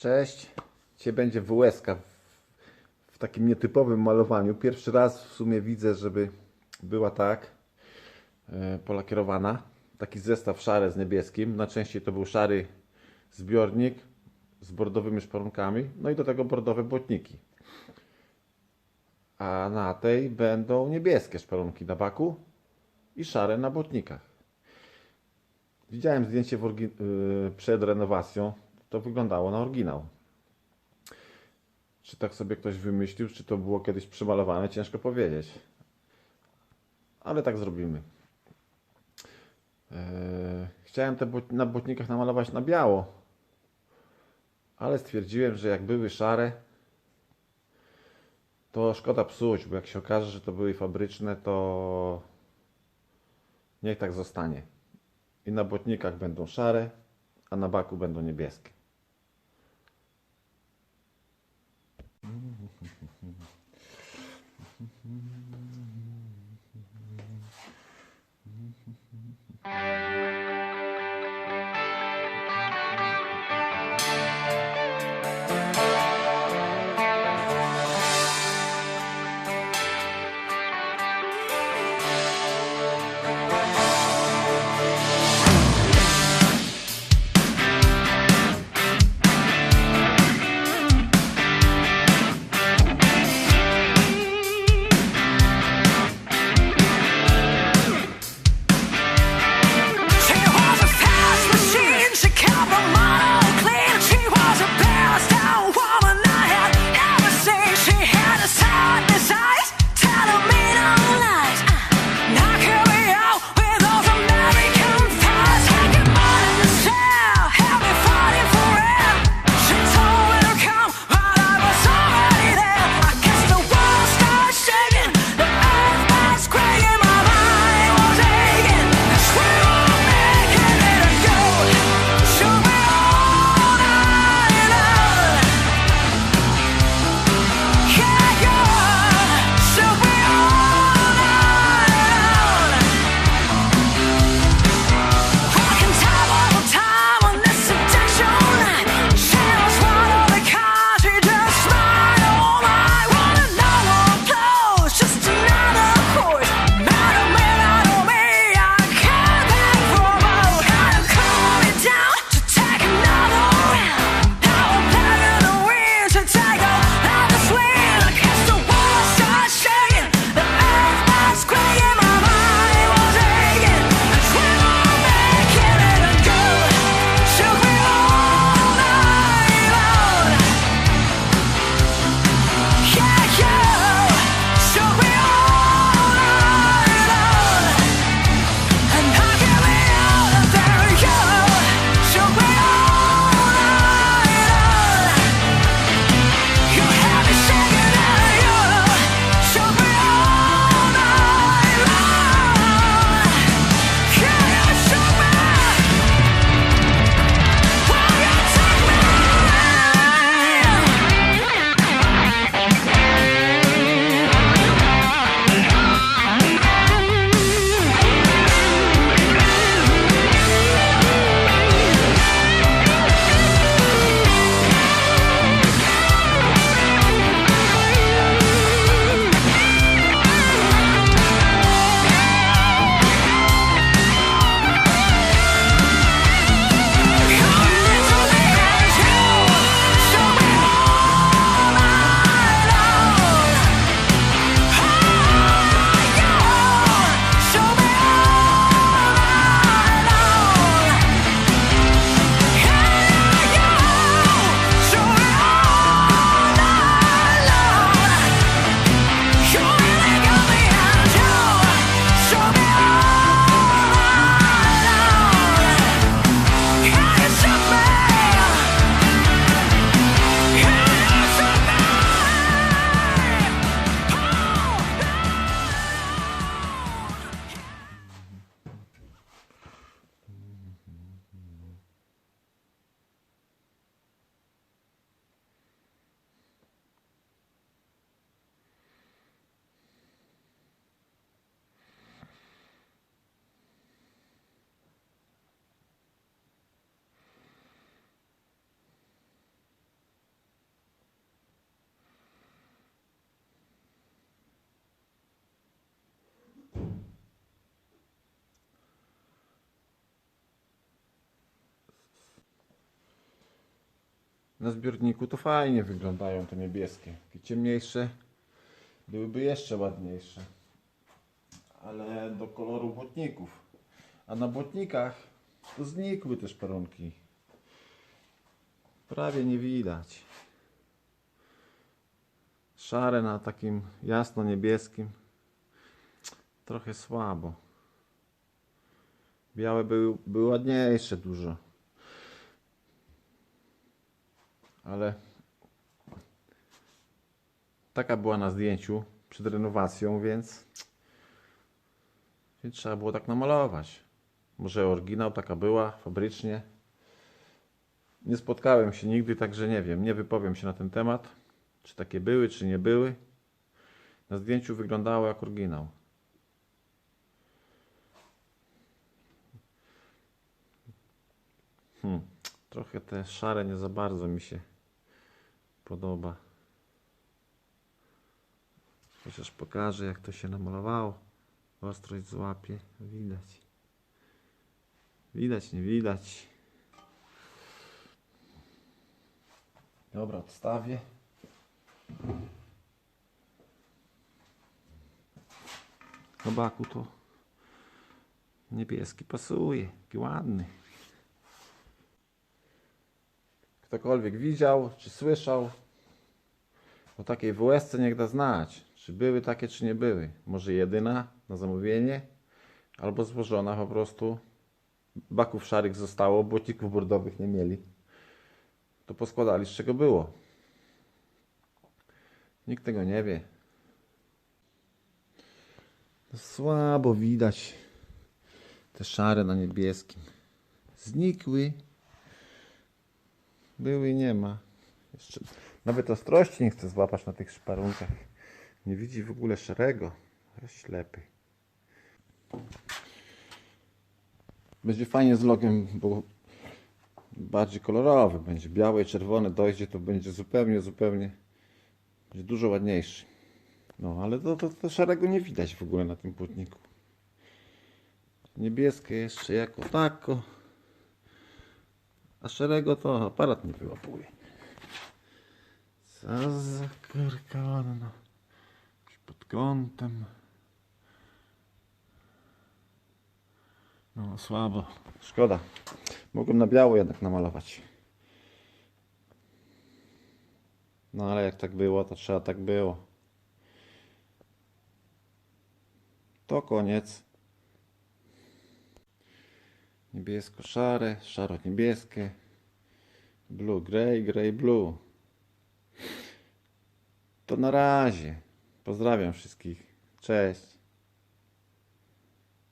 Cześć. Dzisiaj będzie WSK w, takim nietypowym malowaniu. Pierwszy raz w sumie widzę, żeby była tak e, polakierowana. Taki zestaw szary z niebieskim. Najczęściej to był szary zbiornik z bordowymi szparonkami. No i do tego bordowe błotniki. A na tej będą niebieskie szparonki na baku i szare na błotnikach. Widziałem zdjęcie yy, przed renowacją. To wyglądało na oryginał. Czy tak sobie ktoś wymyślił, czy to było kiedyś przemalowane, ciężko powiedzieć. Ale tak zrobimy. Yy, chciałem te na błotnikach namalować na biało, ale stwierdziłem, że jak były szare, to szkoda psuć, bo jak się okaże, że to były fabryczne, to niech tak zostanie. I na błotnikach będą szare, a na baku będą niebieskie. mm-hmm na zbiorniku to fajnie wyglądają te niebieskie. Takie ciemniejsze byłyby jeszcze ładniejsze. Ale do koloru błotników. A na błotnikach to znikły te szperunki. Prawie nie widać. Szare na takim jasno-niebieskim. Trochę słabo. Białe były, były ładniejsze dużo. Ale taka była na zdjęciu przed renowacją, więc, więc trzeba było tak namalować. Może oryginał taka była fabrycznie. Nie spotkałem się nigdy, także nie wiem, nie wypowiem się na ten temat, czy takie były, czy nie były. Na zdjęciu wyglądało jak oryginał. Hmm. Trochę te szare nie za bardzo mi się podoba. Chociaż pokażę jak to się namalowało. Ostrość złapie. Widać. Widać, nie widać. Dobra, odstawię. Chobaku to niebieski pasuje. Ładny. Ktokolwiek widział, czy słyszał o takiej WSC niech da znać, czy były takie, czy nie były. Może jedyna na zamówienie, albo złożona po prostu. Baków szarych zostało, błotników bordowych nie mieli. To poskładali z czego było. Nikt tego nie wie. No Słabo widać te szare na niebieskim. Znikły. Były i nie ma. Jeszcze nawet ostrości nie chcę złapać na tych szparunkach. Nie widzi w ogóle szarego. Jest ślepy. Będzie fajnie z logiem, bo bardziej kolorowy będzie. Białe i czerwone dojdzie, to będzie zupełnie, zupełnie będzie dużo ładniejszy. No, ale to, to, to szarego nie widać w ogóle na tym płotniku. Niebieskie jeszcze jako tako. A szarego to aparat nie wyłapuje. Co za kurka ładna. Jakiś Pod kątem. No słabo. Szkoda. Mogłem na biało jednak namalować. No ale jak tak było, to trzeba tak było. To koniec. Niebiesko-szare, szaro-niebieskie. Blue, grey, grey, blue. To na razie. Pozdrawiam wszystkich. Cześć.